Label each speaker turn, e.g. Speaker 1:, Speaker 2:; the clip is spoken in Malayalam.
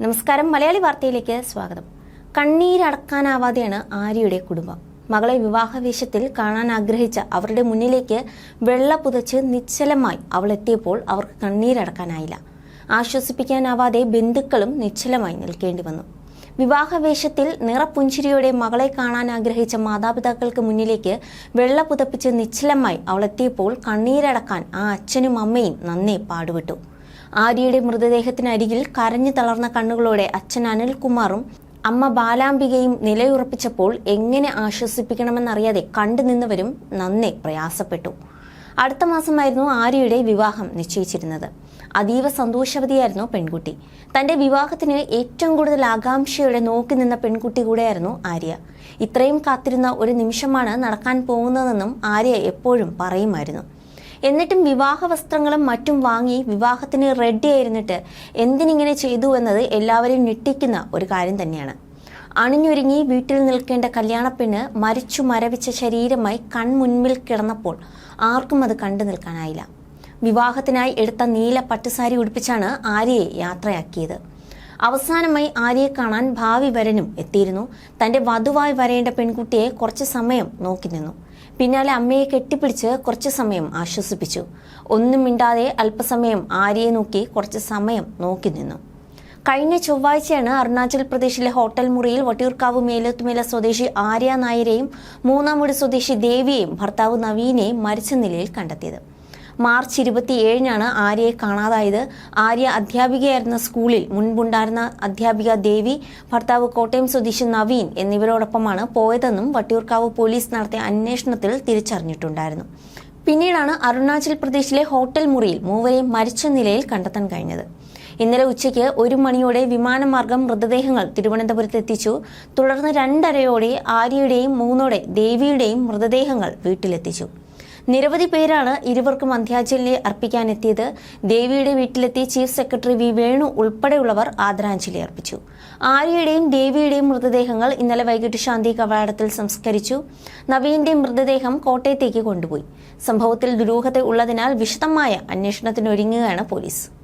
Speaker 1: നമസ്കാരം. മലയാളി വാർത്തയിലേക്ക് സ്വാഗതം. കണ്ണീരടക്കാനാവാതെയാണ് ആര്യയുടെ കുടുംബം. മകളെ വിവാഹവേശത്തിൽ കാണാൻ ആഗ്രഹിച്ച അവരുടെ മുന്നിലേക്ക് വെള്ള പുതച്ച് നിശ്ചലമായി അവൾ എത്തിയപ്പോൾ അവർക്ക് കണ്ണീരടക്കാനായില്ല ആശ്വസിപ്പിക്കാനാവാതെ ബന്ധുക്കളും നിശ്ചലമായി നിൽക്കേണ്ടി വന്നു. വിവാഹവേശത്തിൽ നിറപ്പുഞ്ചിരിയോടെ മകളെ കാണാൻ ആഗ്രഹിച്ച മാതാപിതാക്കൾക്ക് മുന്നിലേക്ക് വെള്ള പുതപ്പിച്ച് നിശ്ചലമായി അവളെത്തിയപ്പോൾ കണ്ണീരടക്കാൻ ആ അച്ഛനും അമ്മയും നന്നേ പാടുപെട്ടു. ആര്യയുടെ മൃതദേഹത്തിനരികിൽ കരഞ്ഞു തളർന്ന കണ്ണുകളോടെ അച്ഛൻ അനിൽകുമാറും അമ്മ ബാലാംബികയും നിലയുറപ്പിച്ചപ്പോൾ എങ്ങനെ ആശ്വസിപ്പിക്കണമെന്നറിയാതെ കണ്ടു നിന്നവരും നന്നേ പ്രയാസപ്പെട്ടു. അടുത്ത മാസമായിരുന്നു ആര്യയുടെ വിവാഹം നിശ്ചയിച്ചിരുന്നത്. അതീവ സന്തോഷവതിയായിരുന്നു പെൺകുട്ടി. തന്റെ വിവാഹത്തിന് ഏറ്റവും കൂടുതൽ ആകാംക്ഷയോടെ നോക്കി നിന്ന പെൺകുട്ടി കൂടെയായിരുന്നു ആര്യ. ഇത്രയും കാത്തിരുന്ന ഒരു നിമിഷമാണ് നടക്കാൻ പോകുന്നതെന്നും ആര്യ എപ്പോഴും പറയുമായിരുന്നു. എന്നിട്ടും വിവാഹ വസ്ത്രങ്ങളും മറ്റും വാങ്ങി വിവാഹത്തിന് റെഡി ആയിരുന്നിട്ട് എന്തിനിങ്ങനെ ചെയ്തു എന്നത് എല്ലാവരെയും ഞെട്ടിക്കുന്ന ഒരു കാര്യം തന്നെയാണ്. അണിഞ്ഞൊരുങ്ങി വീട്ടിൽ നിൽക്കേണ്ട കല്യാണപ്പെണ്ണ് മരിച്ചു മരവിച്ച ശരീരമായി കൺമുൻപിൽ കിടന്നപ്പോൾ ആർക്കും അത് കണ്ടു നിൽക്കാനായില്ല. വിവാഹത്തിനായി എടുത്ത നീല പട്ടുസാരി ഉടുപ്പിച്ചാണ് ആര്യയെ യാത്രയാക്കിയത്. അവസാനമായി ആര്യയെ കാണാൻ ഭാവി വരനും എത്തിയിരുന്നു. തന്റെ വധുവായി വരേണ്ട പെൺകുട്ടിയെ കുറച്ച് സമയം നോക്കി നിന്നു. പിന്നാലെ അമ്മയെ കെട്ടിപ്പിടിച്ച് കുറച്ച് സമയം ആശ്വസിപ്പിച്ചു. ഒന്നും മിണ്ടാതെ അല്പസമയം ആര്യയെ നോക്കി കുറച്ച് സമയം നോക്കി നിന്നു. കഴിഞ്ഞ ചൊവ്വാഴ്ചയാണ് അരുണാചൽ പ്രദേശിലെ ഹോട്ടൽ മുറിയിൽ വട്ടിയൂർക്കാവ് മേലത്തുമേല സ്വദേശി ആര്യ നായരെയും മൂന്നാമുടി സ്വദേശി ദേവിയെയും ഭർത്താവ് നവീനെയും മരിച്ച നിലയിൽ കണ്ടെത്തിയത്. മാർച്ച് ഇരുപത്തിയേഴിനാണ് ആര്യയെ കാണാതായത്. ആര്യ അധ്യാപികയായിരുന്ന സ്കൂളിൽ മുൻപുണ്ടായിരുന്ന അധ്യാപിക ദേവി ഭർത്താവ് കോട്ടയം സ്വദേശി നവീൻ എന്നിവരോടൊപ്പമാണ് പോയതെന്നും വട്ടിയൂർക്കാവ് പോലീസ് നടത്തിയ അന്വേഷണത്തിൽ തിരിച്ചറിഞ്ഞിട്ടുണ്ടായിരുന്നു. പിന്നീടാണ് അരുണാചൽ പ്രദേശിലെ ഹോട്ടൽ മുറിയിൽ മൂവരെയും മരിച്ച നിലയിൽ കണ്ടെത്താൻ കഴിഞ്ഞത്. ഇന്നലെ ഉച്ചയ്ക്ക് ഒരു മണിയോടെ വിമാനമാർഗം മൃതദേഹങ്ങൾ തിരുവനന്തപുരത്ത് എത്തിച്ചു. തുടർന്ന് രണ്ടരയോടെ ആര്യയുടെയും മൂന്നോടെ ദേവിയുടെയും മൃതദേഹങ്ങൾ വീട്ടിലെത്തിച്ചു. നിരവധി പേരാണ് ഇരുവർക്കും അന്ത്യാഞ്ജലി അർപ്പിക്കാനെത്തിയത്. ദേവിയുടെ വീട്ടിലെത്തി ചീഫ് സെക്രട്ടറി വി വേണു ഉൾപ്പെടെയുള്ളവർ ആദരാഞ്ജലി അർപ്പിച്ചു. ആര്യയുടെയും ദേവിയുടെയും മൃതദേഹങ്ങൾ ഇന്നലെ വൈകിട്ട് ശാന്തി കവാടത്തിൽ സംസ്കരിച്ചു. നവീന്റെ മൃതദേഹം കോട്ടയത്തേക്ക് കൊണ്ടുപോയി. സംഭവത്തിൽ ദുരൂഹത ഉള്ളതിനാൽ വിശദമായ അന്വേഷണത്തിനൊരുങ്ങുകയാണ് പോലീസ്.